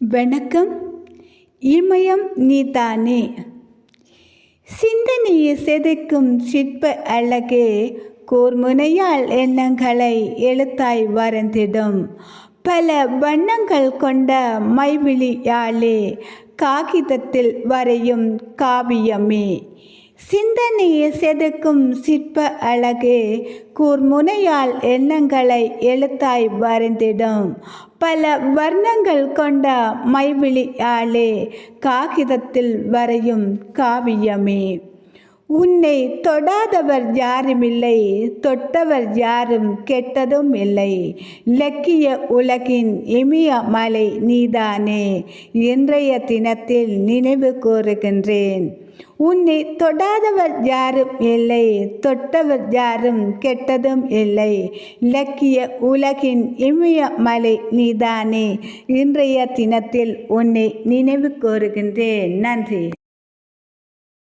வணக்கம். இமயம் நீதானே. சிந்தனையை செதைக்கும் சிற்ப அழகு கூர்முனையால் எண்ணங்களை எழுத்தாய் வரைந்திடும். பல வண்ணங்கள் கொண்ட மைவிழியாலே காகிதத்தில் வரையும் காவியமே. சிந்தனையை செதுக்கும் சிற்ப அழகு கூர்முனையால் எண்ணங்களை எழுத்தாய் வரைந்திடும். பல வர்ணங்கள் கொண்ட மைவிழியாலே காகிதத்தில் வரையும் காவியமே. உன்னை தொடாதவர் யாருமில்லை தொட்டவர் யாரும் கெட்டதும் இல்லை. இலக்கிய உலகின் இமிய மலை நீதானே இன்றைய தினத்தில் நினைவு கூறுகின்றேன். உன்னை தொடாதவர் யாரும் இல்லை தொட்டவர் யாரும் கெட்டதும் இல்லை. இலக்கிய உலகின் இமய மலை நீதானே இன்றைய தினத்தில் உன்னை நினைவு கூறுகின்றேன். நன்றி.